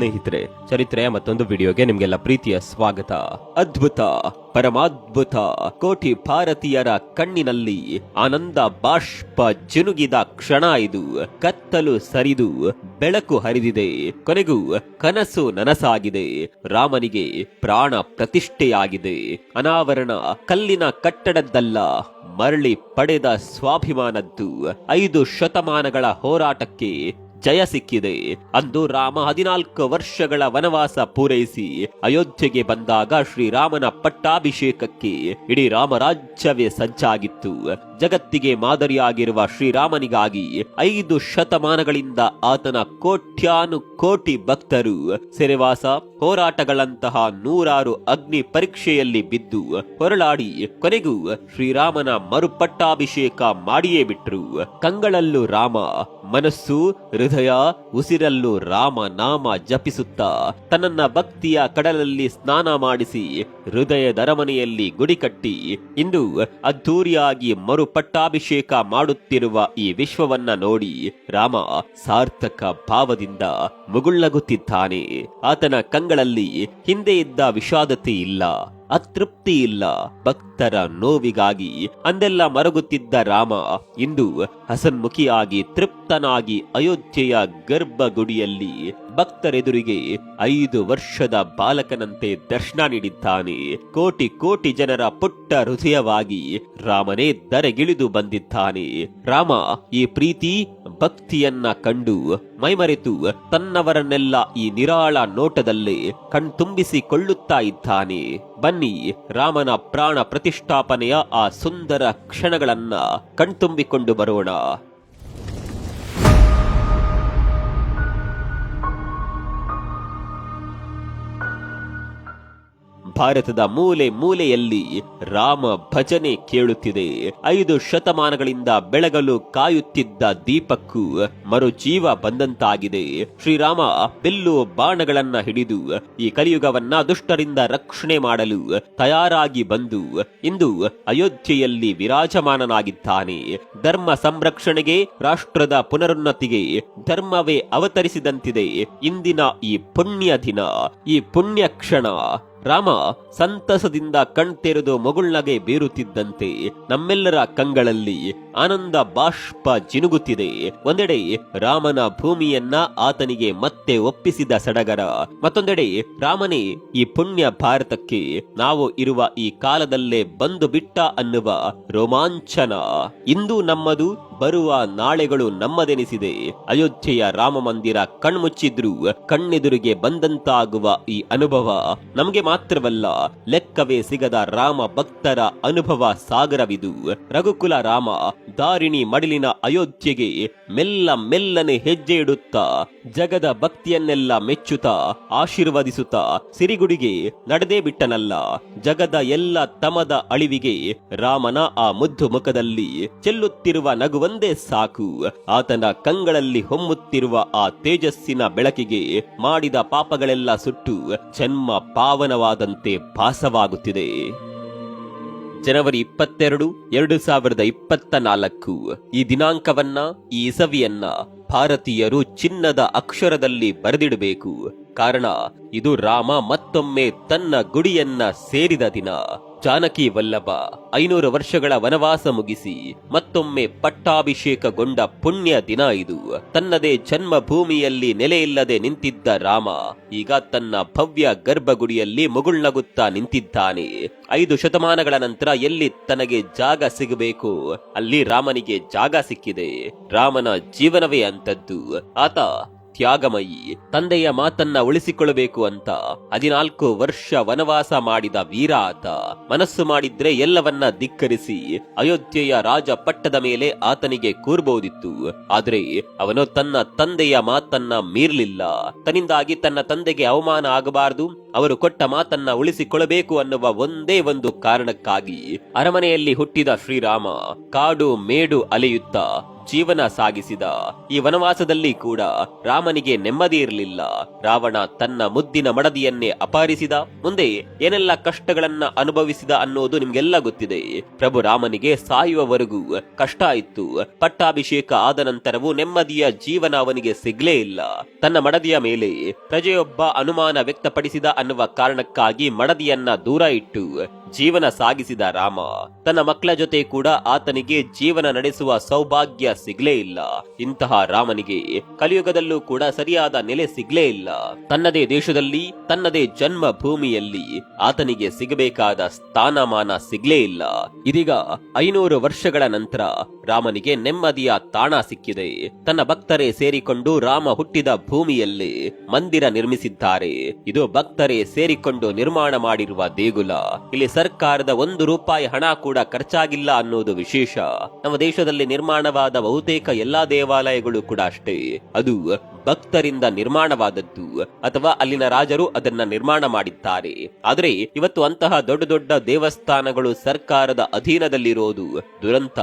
ಸ್ನೇಹಿತರೆ ಚರಿತ್ರೆಯ ಮತ್ತೊಂದು ವಿಡಿಯೋಗೆ ನಿಮ್ಗೆಲ್ಲ ಪ್ರೀತಿಯ ಸ್ವಾಗತ. ಅದ್ಭುತ, ಪರಮಾದ್ಭುತ, ಕೋಟಿ ಭಾರತೀಯರ ಕಣ್ಣಿನಲ್ಲಿ ಆನಂದ ಬಾಷ್ಪ ಜಿನುಗಿದ ಕ್ಷಣ ಇದು. ಕತ್ತಲು ಸರಿದು ಬೆಳಕು ಹರಿದಿದೆ. ಕೊನೆಗೂ ಕನಸು ನನಸಾಗಿದೆ. ರಾಮನಿಗೆ ಪ್ರಾಣ ಪ್ರತಿಷ್ಠೆಯಾಗಿದೆ. ಅನಾವರಣ ಕಲ್ಲಿನ ಕಟ್ಟಡದ್ದಲ್ಲ, ಮರಳಿ ಪಡೆದ ಸ್ವಾಭಿಮಾನದ್ದು. ಐದು ಶತಮಾನಗಳ ಹೋರಾಟಕ್ಕೆ ಜಯ ಸಿಕ್ಕಿದೆ. ಅಂದು ರಾಮ ಹದಿನಾಲ್ಕು ವರ್ಷಗಳ ವನವಾಸ ಪೂರೈಸಿ ಅಯೋಧ್ಯೆಗೆ ಬಂದಾಗ ಶ್ರೀರಾಮನ ಪಟ್ಟಾಭಿಷೇಕಕ್ಕೆ ಇಡೀ ರಾಮರಾಜ್ಯವೇ ಸಜ್ಜಾಗಿತ್ತು. ಜಗತ್ತಿಗೆ ಮಾದರಿಯಾಗಿರುವ ಶ್ರೀರಾಮನಿಗಾಗಿ ಐದು ಶತಮಾನಗಳಿಂದ ಆತನ ಕೋಟ್ಯಾನು ಕೋಟಿ ಭಕ್ತರು ಸೆರೆವಾಸ, ಹೋರಾಟಗಳಂತಹ ನೂರಾರು ಅಗ್ನಿ ಪರೀಕ್ಷೆಯಲ್ಲಿ ಬಿದ್ದು ಹೊರಳಾಡಿ ಕೊನೆಗೂ ಶ್ರೀರಾಮನ ಮರುಪಟ್ಟಾಭಿಷೇಕ ಮಾಡಿಯೇ ಬಿಟ್ರು. ಕಂಗಳಲ್ಲೂ ರಾಮ ಮನಸ್ಸು, ಹೃದಯ, ಉಸಿರಲ್ಲೂ ರಾಮ ನಾಮ ಜಪಿಸುತ್ತಾ ತನ್ನನ್ನ ಭಕ್ತಿಯ ಕಡಲಲ್ಲಿ ಸ್ನಾನ ಮಾಡಿಸಿ ಹೃದಯ ಅರಮನೆಯಲ್ಲಿ ಗುಡಿ ಕಟ್ಟಿ ಇಂದು ಅದ್ಧೂರಿಯಾಗಿ ಮರುಪಟ್ಟಾಭಿಷೇಕ ಮಾಡುತ್ತಿರುವ ಈ ವಿಶ್ವವನ್ನ ನೋಡಿ ರಾಮ ಸಾರ್ಥಕ ಭಾವದಿಂದ ಮುಗುಳ್ಳಗುತ್ತಿದ್ದಾನೆ ಆತನ ಕಂಗಳಲ್ಲಿ ಹಿಂದೆ ಇದ್ದ ವಿಷಾದತೆ ಇಲ್ಲ, ಅತೃಪ್ತಿ ಇಲ್ಲ. ಭಕ್ತರ ನೋವಿಗಾಗಿ ಅಂದೆಲ್ಲ ಮರಗುತ್ತಿದ್ದ ರಾಮ ಇಂದು ಹಸನ್ಮುಖಿಯಾಗಿ ತೃಪ್ತನಾಗಿ ಅಯೋಧ್ಯೆಯ ಗರ್ಭಗುಡಿಯಲ್ಲಿ ಭಕ್ತರೆದುರಿಗೆ ಐದು ವರ್ಷದ ಬಾಲಕನಂತೆ ದರ್ಶನ ನೀಡಿದ್ದಾನೆ. ಕೋಟಿ ಕೋಟಿ ಜನರ ಪುಟ್ಟ ಹೃದಯವಾಗಿ ರಾಮನೇ ದರೆಗಿಳಿದು ಬಂದಿದ್ದಾನೆ. ರಾಮ ಈ ಪ್ರೀತಿ, ಭಕ್ತಿಯನ್ನ ಕಂಡು ಮೈಮರೆತು ತನ್ನವರನ್ನೆಲ್ಲ ಈ ನಿರಾಳ ನೋಟದಲ್ಲೇ ಕಣ್ತುಂಬಿಸಿಕೊಳ್ಳುತ್ತಾ ಇದ್ದಾನೆ. ಬನ್ನಿ ರಾಮನ ಪ್ರಾಣ ಪ್ರತಿಷ್ಠಾಪನೆಯ ಆ ಸುಂದರ ಕ್ಷಣಗಳನ್ನ ಕಣ್ತುಂಬಿಕೊಂಡು ಬರೋಣ. 있습니다. ಭಾರತದ ಮೂಲೆ ಮೂಲೆಯಲ್ಲಿ ರಾಮ ಭಜನೆ ಕೇಳುತ್ತಿದೆ. ಐದು ಶತಮಾನಗಳಿಂದ ಬೆಳಗಲು ಕಾಯುತ್ತಿದ್ದ ದೀಪಕ್ಕೂ ಮರುಜೀವ ಬಂದಂತಾಗಿದೆ. ಶ್ರೀರಾಮ ಬಿಲ್ಲು ಬಾಣಗಳನ್ನ ಹಿಡಿದು ಈ ಕಲಿಯುಗವನ್ನ ದುಷ್ಟರಿಂದ ರಕ್ಷಣೆ ಮಾಡಲು ತಯಾರಾಗಿ ಬಂದು ಇಂದು ಅಯೋಧ್ಯೆಯಲ್ಲಿ ವಿರಾಜಮಾನನಾಗಿದ್ದಾನೆ. ಧರ್ಮ ಸಂರಕ್ಷಣೆಗೆ ರಾಷ್ಟ್ರದ ಪುನರುನ್ನತಿಗೆ ಧರ್ಮವೇ ಅವತರಿಸಿದಂತಿದೆ. ಇಂದಿನ ಈ ಪುಣ್ಯ ದಿನ, ಈ ಪುಣ್ಯ ಕ್ಷಣ. ರಾಮ ಸಂತಸದಿಂದ ಕಣ್ತೆರೆದು ಮಗುಳ್ನಗೆ ಬೀರುತ್ತಿದ್ದಂತೆ ನಮ್ಮೆಲ್ಲರ ಕಂಗಳಲ್ಲಿ ಆನಂದ ಬಾಷ್ಪ ಜಿನುಗುತ್ತಿದೆ ಒಂದೆಡೆ ರಾಮನ ಭೂಮಿಯನ್ನ ಆತನಿಗೆ ಮತ್ತೆ ಒಪ್ಪಿಸಿದ ಸಡಗರ, ಮತ್ತೊಂದೆಡೆ ರಾಮನೇ ಈ ಪುಣ್ಯ ಭಾರತಕ್ಕೆ ನಾವು ಇರುವ ಈ ಕಾಲದಲ್ಲೇ ಬಂದು ಬಿಟ್ಟ ಅನ್ನುವ ರೋಮಾಂಚನ. ಇಂದು ನಮ್ಮದು, ಬರುವ ನಾಳೆಗಳು ನಮ್ಮದೆನಿಸಿದೆ. ಅಯೋಧ್ಯೆಯ ರಾಮ ಮಂದಿರ ಕಣ್ಮುಚ್ಚಿದ್ರು ಕಣ್ಣೆದುರಿಗೆ ಬಂದಂತಾಗುವ ಈ ಅನುಭವ ನಮಗೆ ಮಾತ್ರವಲ್ಲ, ಲೆಕ್ಕವೇ ಸಿಗದ ರಾಮ ಭಕ್ತರ ಅನುಭವ ಸಾಗರವಿದು. ರಘುಕುಲ ರಾಮ ದಾರಿಣಿ ಮಡಿಲಿನ ಅಯೋಧ್ಯೆಗೆ ಮೆಲ್ಲ ಮೆಲ್ಲನೆ ಹೆಜ್ಜೆ ಇಡುತ್ತಾ, ಜಗದ ಭಕ್ತಿಯನ್ನೆಲ್ಲ ಮೆಚ್ಚುತ್ತಾ, ಆಶೀರ್ವದಿಸುತ್ತಾ ಸಿರಿಗುಡಿಗೆ ನಡೆದೇ ಬಿಟ್ಟನಲ್ಲ, ಜಗದ ಎಲ್ಲ ತಮದ ಅಳಿವಿಗೆ ರಾಮನ ಆ ಮುದ್ದು ಮುಖದಲ್ಲಿ ಚೆಲ್ಲುತ್ತಿರುವ ನಗುವಂದೇ ಸಾಕು. ಆತನ ಕಂಗಳಲ್ಲಿ ಹೊಮ್ಮುತ್ತಿರುವ ಆ ತೇಜಸ್ಸಿನ ಬೆಳಕಿಗೆ ಮಾಡಿದ ಪಾಪಗಳೆಲ್ಲ ಸುಟ್ಟು ಜನ್ಮ ಪಾವನವಾದಂತೆ ಭಾಸವಾಗುತ್ತಿದೆ. ಜನವರಿ ಇಪ್ಪತ್ತೆರಡು, ಎರಡು ಸಾವಿರದ ಇಪ್ಪತ್ತ ನಾಲ್ಕು. ಈ ದಿನಾಂಕವನ್ನ, ಈ ಇಸವಿಯನ್ನ ಭಾರತೀಯರು ಚಿನ್ನದ ಅಕ್ಷರದಲ್ಲಿ ಬರೆದಿಡಬೇಕು. ಕಾರಣ, ಇದು ರಾಮ ಮತ್ತೊಮ್ಮೆ ತನ್ನ ಗುಡಿಯನ್ನ ಸೇರಿದ ದಿನ. ಜಾನಕಿ ವಲ್ಲಭ, ಐನೂರು ವರ್ಷಗಳ ವನವಾಸ ಮುಗಿಸಿ ಮತ್ತೊಮ್ಮೆ ಪಟ್ಟಾಭಿಷೇಕಗೊಂಡ ಪುಣ್ಯ ದಿನ ಇದು. ತನ್ನದೇ ಜನ್ಮಭೂಮಿಯಲ್ಲಿ ನೆಲೆಯಿಲ್ಲದೆ ನಿಂತಿದ್ದ ರಾಮ, ಈಗ ತನ್ನ ಭವ್ಯ ಗರ್ಭಗುಡಿಯಲ್ಲಿ ಮುಗುಳ್ನಗುತ್ತಾ ನಿಂತಿದ್ದಾನೆ. ಐದು ಶತಮಾನಗಳ ನಂತರ ಎಲ್ಲಿ ತನಗೆ ಜಾಗ ಸಿಗಬೇಕು, ಅಲ್ಲಿ ರಾಮನಿಗೆ ಜಾಗ ಸಿಕ್ಕಿದೆ. ರಾಮನ ಜೀವನವೇ ಅಂತದ್ದು ಆತ ತ್ಯಾಗಮಯಿ, ತಂದೆಯ ಮಾತನ್ನ ಉಳಿಸಿಕೊಳ್ಳಬೇಕು ಅಂತ ಹದಿನಾಲ್ಕು ವರ್ಷ ವನವಾಸ ಮಾಡಿದ ವೀರ ಆತ ಮನಸ್ಸು ಮಾಡಿದ್ರೆ ಎಲ್ಲವನ್ನ ಧಿಕ್ಕರಿಸಿ ಅಯೋಧ್ಯೆಯ ರಾಜ ಪಟ್ಟದ ಮೇಲೆ ಆತನಿಗೆ ಕೂರ್ಬಹುದಿತ್ತು ಆದ್ರೆ ಅವನು ತನ್ನ ತಂದೆಯ ಮಾತನ್ನ ಮೀರ್ಲಿಲ್ಲ. ತನ್ನಿಂದಾಗಿ ತನ್ನ ತಂದೆಗೆ ಅವಮಾನ ಆಗಬಾರದು. ಅವರು ಕೊಟ್ಟ ಮಾತನ್ನ ಉಳಿಸಿಕೊಳ್ಳಬೇಕು ಅನ್ನುವ ಒಂದೇ ಒಂದು ಕಾರಣಕ್ಕಾಗಿ ಅರಮನೆಯಲ್ಲಿ ಹುಟ್ಟಿದ ಶ್ರೀರಾಮ ಕಾಡು ಮೇಡು ಅಲೆಯುತ್ತಾ ಜೀವನ ಸಾಗಿಸಿದ. ಈ ವನವಾಸದಲ್ಲಿ ಕೂಡ ರಾಮನಿಗೆ ನೆಮ್ಮದಿ ಇರಲಿಲ್ಲ. ರಾವಣ ತನ್ನ ಮುದ್ದಿನ ಮಡದಿಯನ್ನೇ ಅಪಹರಿಸಿದ. ಮುಂದೆ ಏನೆಲ್ಲ ಕಷ್ಟಗಳನ್ನ ಅನುಭವಿಸಿದ ಅನ್ನೋದು ನಿಮ್ಗೆಲ್ಲ ಗೊತ್ತಿದೆ. ಪ್ರಭು ರಾಮನಿಗೆ ಸಾಯುವವರೆಗೂ ಕಷ್ಟ ಇತ್ತು. ಪಟ್ಟಾಭಿಷೇಕ ಆದ ನಂತರವೂ ನೆಮ್ಮದಿಯ ಜೀವನ ಅವನಿಗೆ ಸಿಗ್ಲೇ ಇಲ್ಲ. ತನ್ನ ಮಡದಿಯ ಮೇಲೆ ಪ್ರಜೆಯೊಬ್ಬ ಅನುಮಾನ ವ್ಯಕ್ತಪಡಿಸಿದ ಅನ್ನುವ ಕಾರಣಕ್ಕಾಗಿ ಮಡದಿಯನ್ನ ದೂರ ಇಟ್ಟು ಜೀವನ ಸಾಗಿಸಿದ ರಾಮ, ತನ್ನ ಮಕ್ಕಳ ಜೊತೆ ಕೂಡ ಆತನಿಗೆ ಜೀವನ ನಡೆಸುವ ಸೌಭಾಗ್ಯ ಸಿಗ್ಲೇ ಇಲ್ಲ. ಇಂತಹ ರಾಮನಿಗೆ ಕಲಿಯುಗದಲ್ಲೂ ಕೂಡ ಸರಿಯಾದ ನೆಲೆ ಸಿಗ್ಲೇ ಇಲ್ಲ. ತನ್ನದೇ ದೇಶದಲ್ಲಿ, ತನ್ನದೇ ಜನ್ಮ ಭೂಮಿಯಲ್ಲಿ ಆತನಿಗೆ ಸಿಗಬೇಕಾದ ಸ್ಥಾನಮಾನ ಸಿಗ್ಲೇ ಇಲ್ಲ. ಇದೀಗ ಐನೂರು ವರ್ಷಗಳ ನಂತರ ರಾಮನಿಗೆ ನೆಮ್ಮದಿಯ ತಾಣ ಸಿಕ್ಕಿದೆ. ತನ್ನ ಭಕ್ತರೇ ಸೇರಿಕೊಂಡು ರಾಮ ಹುಟ್ಟಿದ ಭೂಮಿಯಲ್ಲಿ ಮಂದಿರ ನಿರ್ಮಿಸಿದ್ದಾರೆ. ಇದು ಭಕ್ತರೇ ಸೇರಿಕೊಂಡು ನಿರ್ಮಾಣ ಮಾಡಿರುವ ದೇಗುಲ. ಇಲ್ಲಿ ಸರ್ಕಾರದ ಒಂದು ರೂಪಾಯಿ ಹಣ ಕೂಡ ಖರ್ಚಾಗಿಲ್ಲ ಅನ್ನೋದು ವಿಶೇಷ. ನಮ್ಮ ದೇಶದಲ್ಲಿ ನಿರ್ಮಾಣವಾದ ಬಹುತೇಕ ಎಲ್ಲಾ ದೇವಾಲಯಗಳು ಕೂಡ ಅಷ್ಟೇ. ಅದು ಭಕ್ತರಿಂದ ನಿರ್ಮಾಣವಾದದ್ದು, ಅಥವಾ ಅಲ್ಲಿನ ರಾಜರು ಅದನ್ನ ನಿರ್ಮಾಣ ಮಾಡಿದ್ದಾರೆ. ಆದರೆ ಇವತ್ತು ಅಂತಹ ದೊಡ್ಡ ದೊಡ್ಡ ದೇವಸ್ಥಾನಗಳು ಸರ್ಕಾರದ ಅಧೀನದಲ್ಲಿರೋದು ದುರಂತ.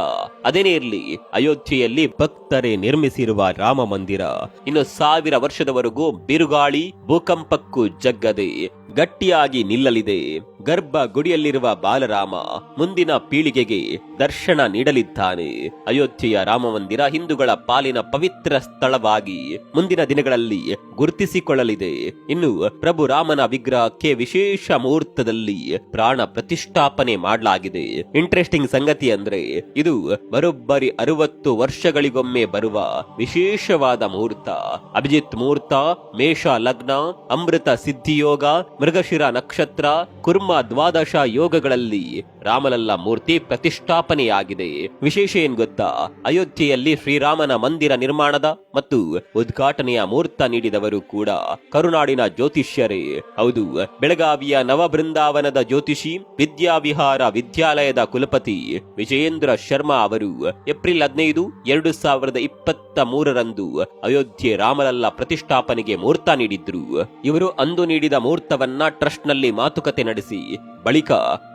ಅದೇನೇ ಇರಲಿ, ಅಯೋಧ್ಯೆಯಲ್ಲಿ ಭಕ್ತರೇ ನಿರ್ಮಿಸಿರುವ ರಾಮ ಮಂದಿರ. ಇನ್ನು ಸಾವಿರ ವರ್ಷದವರೆಗೂ ಬಿರುಗಾಳಿ ಭೂಕಂಪಕ್ಕೂ ಜಗ್ಗದೆ. ಗಟ್ಟಿಯಾಗಿ ನಿಲ್ಲಲಿದೆ. ಗರ್ಭ ಗುಡಿಯಲ್ಲಿರುವ ಬಾಲರಾಮ ಮುಂದಿನ ಪೀಳಿಗೆಗೆ ದರ್ಶನ ನೀಡಲಿದ್ದಾನೆ. ಅಯೋಧ್ಯೆಯ ರಾಮ ಮಂದಿರ ಹಿಂದೂಗಳ ಪಾಲಿನ ಪವಿತ್ರ ಸ್ಥಳವಾಗಿ ಮುಂದಿನ ದಿನಗಳಲ್ಲಿ ಗುರುತಿಸಿಕೊಳ್ಳಲಿದೆ. ಇನ್ನು ಪ್ರಭು ರಾಮನ ವಿಗ್ರಹಕ್ಕೆ ವಿಶೇಷ ಮುಹೂರ್ತದಲ್ಲಿ ಪ್ರಾಣ ಪ್ರತಿಷ್ಠಾಪನೆ ಮಾಡಲಾಗಿದೆ. ಇಂಟ್ರೆಸ್ಟಿಂಗ್ ಸಂಗತಿ ಅಂದ್ರೆ ಇದು ಬರೋಬ್ಬರಿ ಅರವತ್ತು ವರ್ಷಗಳಿಗೊಮ್ಮೆ ಬರುವ ವಿಶೇಷವಾದ ಮುಹೂರ್ತ. ಅಭಿಜಿತ್ ಮುಹೂರ್ತ, ಮೇಷ ಲಗ್ನ, ಅಮೃತ ಸಿದ್ಧಿಯೋಗ ಮೃಗಶಿರ ನಕ್ಷತ್ರ, ಕುರ್ಮ ದ್ವಾದಶ ಯೋಗಗಳಲ್ಲಿ ರಾಮಲಲ್ಲ ಮೂರ್ತಿ ಪ್ರತಿಷ್ಠಾಪನೆಯಾಗಿದೆ. ವಿಶೇಷ ಏನ್ ಗೊತ್ತಾ? ಅಯೋಧ್ಯೆಯಲ್ಲಿ ಶ್ರೀರಾಮನ ಮಂದಿರ ನಿರ್ಮಾಣದ ಮತ್ತು ಉದ್ಘಾಟನೆಯ ಮುಹೂರ್ತ ನೀಡಿದವರು ಕೂಡ ಕರುನಾಡಿನ ಜ್ಯೋತಿಷ್ಯರೇ. ಹೌದು, ಬೆಳಗಾವಿಯ ನವಬೃಂದಾವನದ ಜ್ಯೋತಿಷಿ, ವಿದ್ಯಾವಿಹಾರ ವಿದ್ಯಾಲಯದ ಕುಲಪತಿ ವಿಜಯೇಂದ್ರ ಶರ್ಮಾ ಅವರು ಏಪ್ರಿಲ್ ಹದಿನೈದು, ಎರಡು ಸಾವಿರದ ಇಪ್ಪತ್ತ ಮೂರರಂದು ಅಯೋಧ್ಯೆ ರಾಮಲಲ್ಲ ಪ್ರತಿಷ್ಠಾಪನೆಗೆ ಮುಹೂರ್ತ ನೀಡಿದ್ರು. ಇವರು ಅಂದು ನೀಡಿದ ಮುಹೂರ್ತವನ್ನ ಟ್ರಸ್ಟ್ನಲ್ಲಿ ಮಾತುಕತೆ ನಡೆಸಿ. ಬಳಿಕ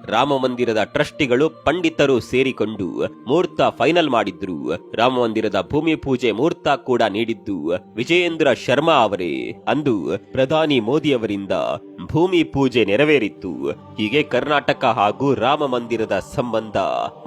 ರಾಮ ಮಂದಿರದ ಟ್ರಸ್ಟಿಗಳು ಪಂಡಿತರು ಸೇರಿಕೊಂಡು ಮುಹೂರ್ತ ಫೈನಲ್ ಮಾಡಿದ್ರು. ರಾಮಮಂದಿರದ ಭೂಮಿ ಪೂಜೆ ಮುಹೂರ್ತ ಕೂಡ ನೀಡಿದ್ದು ವಿಜಯೇಂದ್ರ ಶರ್ಮಾ ಅವರೇ. ಅಂದು ಪ್ರಧಾನಿ ಮೋದಿ ಅವರಿಂದ ಭೂಮಿ ಪೂಜೆ ನೆರವೇರಿತ್ತು. ಹೀಗೆ ಕರ್ನಾಟಕ ಹಾಗೂ ರಾಮ ಮಂದಿರದ ಸಂಬಂಧ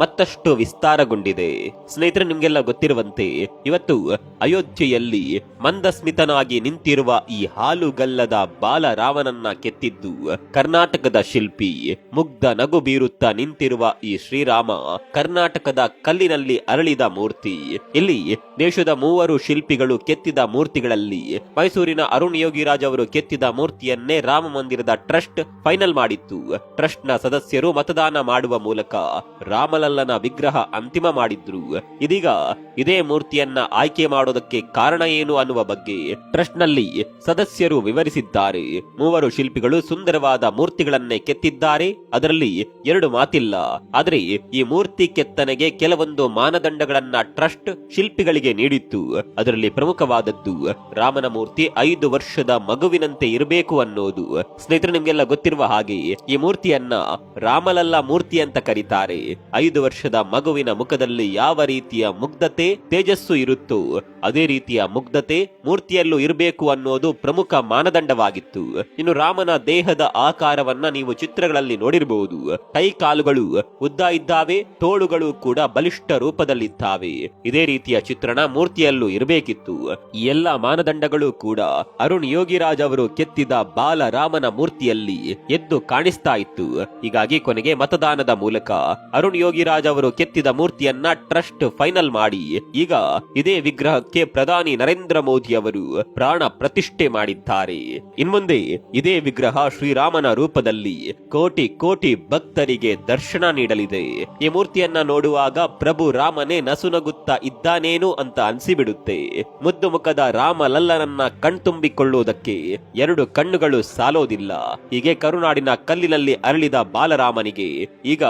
ಮತ್ತಷ್ಟು ವಿಸ್ತಾರಗೊಂಡಿದೆ. ಸ್ನೇಹಿತರೆ, ನಿಮ್ಗೆಲ್ಲ ಗೊತ್ತಿರುವಂತೆ ಇವತ್ತು ಅಯೋಧ್ಯೆಯಲ್ಲಿ ಮಂದಸ್ಮಿತನಾಗಿ ನಿಂತಿರುವ ಈ ಹಾಲುಗಲ್ಲದ ಬಾಲರಾಮನನ್ನ ಕೆತ್ತಿದ್ದು ಕರ್ನಾಟಕದ ಶಿಲ್ಪಿ ಮುಗ್ಧ ನಗು ಬೀರುತ್ತಾ ನಿಂತಿರುವ ಈ ಶ್ರೀರಾಮ ಕರ್ನಾಟಕದ ಕಲ್ಲಿನಲ್ಲಿ ಅರಳಿದ ಮೂರ್ತಿ. ಇಲ್ಲಿ ದೇಶದ ಮೂವರು ಶಿಲ್ಪಿಗಳು ಕೆತ್ತಿದ ಮೂರ್ತಿಗಳಲ್ಲಿ ಮೈಸೂರಿನ ಅರುಣ್ ಯೋಗಿರಾಜ್ ಅವರು ಕೆತ್ತಿದ ಮೂರ್ತಿಯನ್ನೇ ರಾಮ ಮಂದಿರದ ಟ್ರಸ್ಟ್ ಫೈನಲ್ ಮಾಡಿತ್ತು. ಟ್ರಸ್ಟ್ನ ಸದಸ್ಯರು ಮತದಾನ ಮಾಡುವ ಮೂಲಕ ರಾಮಲಲ್ಲನ ವಿಗ್ರಹ ಅಂತಿಮ ಮಾಡಿದ್ರು. ಇದೀಗ ಇದೇ ಮೂರ್ತಿಯನ್ನ ಆಯ್ಕೆ ಮಾಡೋದಕ್ಕೆ ಕಾರಣ ಏನು ಅನ್ನುವ ಬಗ್ಗೆ ಟ್ರಸ್ಟ್ನಲ್ಲಿ ಸದಸ್ಯರು ವಿವರಿಸಿದ್ದಾರೆ. ಮೂವರು ಶಿಲ್ಪಿಗಳು ಸುಂದರವಾದ ಮೂರ್ತಿಗಳನ್ನೇ ಕೆತ್ತಿದ್ದಾರೆ. ಅದರಲ್ಲಿ ಎರಡು ಮಾತಿಲ್ಲ. ಆದರೆ ಈ ಮೂರ್ತಿ ಕೆತ್ತನೆಗೆ ಕೆಲವೊಂದು ಮಾನದಂಡಗಳನ್ನ ಟ್ರಸ್ಟ್ ಶಿಲ್ಪಿಗಳಿಗೆ ನೀಡಿತ್ತು. ಅದರಲ್ಲಿ ಪ್ರಮುಖವಾದದ್ದು, ರಾಮನ ಮೂರ್ತಿ ಐದು ವರ್ಷದ ಮಗುವಿನಂತೆ ಇರಬೇಕು ಅನ್ನೋದು. ಸ್ನೇಹಿತರು, ನಿಮ್ಗೆಲ್ಲ ಗೊತ್ತಿರುವ ಹಾಗೆ ಈ ಮೂರ್ತಿಯನ್ನ ರಾಮಲಲ್ಲ ಮೂರ್ತಿ ಅಂತ ಕರೀತಾರೆ. ಐದು ವರ್ಷದ ಮಗುವಿನ ಮುಖದಲ್ಲಿ ಯಾವ ರೀತಿಯ ಮುಗ್ಧತೆ, ತೇಜಸ್ಸು ಇರುತ್ತೋ, ಅದೇ ರೀತಿಯ ಮುಗ್ಧತೆ ಮೂರ್ತಿಯಲ್ಲೂ ಇರಬೇಕು ಅನ್ನೋದು ಪ್ರಮುಖ ಮಾನದಂಡವಾಗಿತ್ತು. ಇನ್ನು ರಾಮನ ದೇಹದ ಆಕಾರವನ್ನ ನೀವು ಚಿತ್ರಗಳಲ್ಲಿ ನೋಡಿರಬಹುದು, ಕೈ ಕಾಲುಗಳು ಉದ್ದ ಇದ್ದಾವೆ, ತೋಳುಗಳು ಕೂಡ ಬಲಿಷ್ಠ ರೂಪದಲ್ಲಿದ್ದಾವೆ. ಇದೇ ರೀತಿಯ ಚಿತ್ರಣ ಮೂರ್ತಿಯಲ್ಲೂ ಇರಬೇಕಿತ್ತು. ಈ ಎಲ್ಲ ಮಾನದಂಡಗಳು ಕೂಡ ಅರುಣ್ ಯೋಗಿರಾಜ್ ಅವರು ಕೆತ್ತಿದ ಬಾಲರಾಮನ ಮೂರ್ತಿಯಲ್ಲಿ ಎದ್ದು ಕಾಣಿಸ್ತಾ ಇತ್ತು. ಹೀಗಾಗಿ ಕೊನೆಗೆ ಮತದಾನದ ಮೂಲಕ ಅರುಣ್ ಯೋಗಿರಾಜ್ ಅವರು ಕೆತ್ತಿದ ಮೂರ್ತಿಯನ್ನ ಟ್ರಸ್ಟ್ ಫೈನಲ್ ಮಾಡಿ, ಈಗ ಇದೇ ವಿಗ್ರಹಕ್ಕೆ ಪ್ರಧಾನಿ ನರೇಂದ್ರ ಮೋದಿ ಅವರು ಪ್ರಾಣ ಪ್ರತಿಷ್ಠೆ ಮಾಡಿದ್ದಾರೆ. ಇನ್ಮುಂದೆ ಇದೇ ವಿಗ್ರಹ ಶ್ರೀರಾಮನ ರೂಪದಲ್ಲಿ ಕೋಟಿ ಕೋಟಿ ಭಕ್ತರಿಗೆ ದರ್ಶನ ನೀಡಲಿದೆ. ಈ ಮೂರ್ತಿಯನ್ನ ನೋಡುವಾಗ ಪ್ರಭು ರಾಮನೇ ನಸುನಗುತ್ತಾ ಇದ್ದಾನೇನು ಅಂತ ಅನ್ಸಿಬಿಡುತ್ತೆ. ಮುದ್ದು ಮುಖದ ರಾಮ ಲಲ್ಲನನ್ನ ಕಣ್ತುಂಬಿಕೊಳ್ಳುವುದಕ್ಕೆ ಎರಡು ಕಣ್ಣುಗಳು ಸಾಲೋದಿಲ್ಲ. ಹೀಗೆ ಕರುನಾಡಿನ ಕಲ್ಲಿನಲ್ಲಿ ಅರಳಿದ ಬಾಲರಾಮನಿಗೆ ಈಗ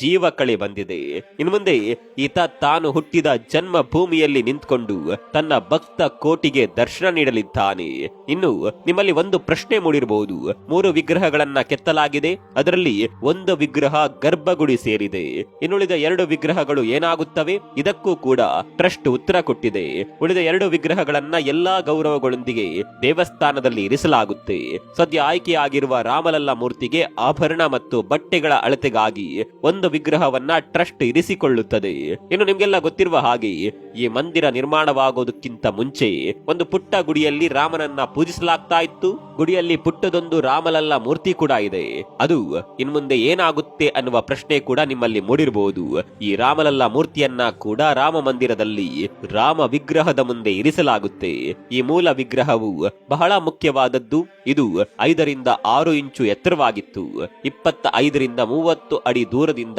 ಜೀವ ಕಳೆ ಬಂದಿದೆ. ಇನ್ನು ಮುಂದೆ ಈತ ತಾನು ಹುಟ್ಟಿದ ಜನ್ಮ ಭೂಮಿಯಲ್ಲಿ ನಿಂತ್ಕೊಂಡು ತನ್ನ ಭಕ್ತ ಕೋಟಿಗೆ ದರ್ಶನ ನೀಡಲಿದ್ದಾನೆ. ಇನ್ನು ನಿಮ್ಮಲ್ಲಿ ಒಂದು ಪ್ರಶ್ನೆ ಮೂಡಿರಬಹುದು. ಮೂರು ವಿಗ್ರಹಗಳನ್ನ ಕೆತ್ತಲಾಗಿದೆ. ಅದರಲ್ಲಿ ಒಂದು ವಿಗ್ರಹ ಗರ್ಭಗುಡಿ ಸೇರಿದೆ. ಇನ್ನುಳಿದ ಎರಡು ವಿಗ್ರಹಗಳು ಏನಾಗುತ್ತವೆ? ಇದಕ್ಕೂ ಕೂಡ ಟ್ರಸ್ಟ್ ಉತ್ತರ ಕೊಟ್ಟಿದೆ. ಉಳಿದ ಎರಡು ವಿಗ್ರಹಗಳನ್ನ ಎಲ್ಲಾ ಗೌರವಗಳೊಂದಿಗೆ ದೇವಸ್ಥಾನದಲ್ಲಿ ಇರಿಸಲಾಗುತ್ತೆ. ಸದ್ಯ ಆಯ್ಕೆಯಾಗಿರುವ ರಾಮಲಲ್ಲ ಮೂರ್ತಿಗೆ ಆಭರಣ ಮತ್ತು ಬಟ್ಟೆಗಳ ಅಳತೆಗಾಗಿ ಒಂದು ವಿಗ್ರಹವನ್ನ ಟ್ರಸ್ಟ್ ಇರಿಸಿಕೊಳ್ಳುತ್ತದೆ. ಇನ್ನು ನಿಮ್ಗೆಲ್ಲ ಗೊತ್ತಿರುವ ಹಾಗೆ, ಈ ಮಂದಿರ ನಿರ್ಮಾಣವಾಗೋದಕ್ಕಿಂತ ಮುಂಚೆ ಒಂದು ಪುಟ್ಟ ಗುಡಿಯಲ್ಲಿ ರಾಮನನ್ನ ಪೂಜಿಸಲಾಗ್ತಾ ಇತ್ತು. ಗುಡಿಯಲ್ಲಿ ಪುಟ್ಟದೊಂದು ರಾಮಲಲ್ಲ ಮೂರ್ತಿ ಕೂಡ ಇದೆ. ಅದು ಇನ್ ಮುಂದೆ ಏನಾಗುತ್ತೆ ಅನ್ನುವ ಪ್ರಶ್ನೆ ಕೂಡ ನಿಮ್ಮಲ್ಲಿ ಮೂಡಿರಬಹುದು. ಈ ರಾಮಲಲ್ಲ ಮೂರ್ತಿಯನ್ನ ಕೂಡ ರಾಮ ಮಂದಿರದಲ್ಲಿ ರಾಮ ವಿಗ್ರಹದ ಮುಂದೆ ಇರಿಸಲಾಗುತ್ತೆ. ಈ ಮೂಲ ವಿಗ್ರಹವು ಬಹಳ ಮುಖ್ಯವಾದದ್ದು. ಇದು ಐದರಿಂದ ಆರು ಇಂಚು ಎತ್ತರವಾಗಿತ್ತು. ಇಪ್ಪತ್ತ ಐದರಿಂದ ಮೂವತ್ತು ಅಡಿ ದೂರದಿಂದ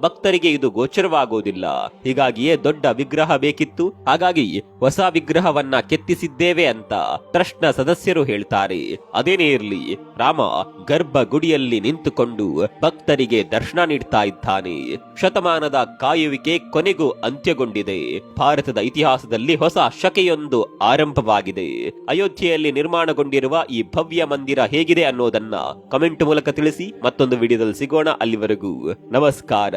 ಭಕ್ತರಿಗೆ ಇದು ಗೋಚರವಾಗುವುದಿಲ್ಲ. ಹೀಗಾಗಿಯೇ ದೊಡ್ಡ ವಿಗ್ರಹ ಬೇಕಿತ್ತು. ಹಾಗಾಗಿ ಹೊಸ ವಿಗ್ರಹವನ್ನ ಕೆತ್ತಿಸಿದ್ದೇವೆ ಅಂತ ಟ್ರಸ್ಟ್ ಸದಸ್ಯರು ಹೇಳ್ತಾರೆ. ಅದೇನೇ ಇರಲಿ, ರಾಮ ಗರ್ಭ ಗುಡಿಯಲ್ಲಿ ನಿಂತುಕೊಂಡು ಭಕ್ತರಿಗೆ ದರ್ಶನ ನೀಡ್ತಾ ಇದ್ದಾನೆ. ಶತಮಾನದ ಕಾಯುವಿಕೆ ಕೊನೆಗೂ ಅಂತ್ಯಗೊಂಡಿದೆ. ಭಾರತದ ಇತಿಹಾಸದಲ್ಲಿ ಹೊಸ ಶಕೆಯೊಂದು ಆರಂಭವಾಗಿದೆ. ಅಯೋಧ್ಯೆಯಲ್ಲಿ ನಿರ್ಮಾಣಗೊಂಡಿರುವ ಈ ಭವ್ಯ ಮಂದಿರ ಹೇಗಿದೆ ಅನ್ನೋದನ್ನ ಕಮೆಂಟ್ ಮೂಲಕ ತಿಳಿಸಿ. ಮತ್ತೊಂದು ವಿಡಿಯೋದಲ್ಲಿ ಸಿಗೋಣ ಅಲ್ಲಿವರೆಗೂ. ನಮಸ್ಕಾರ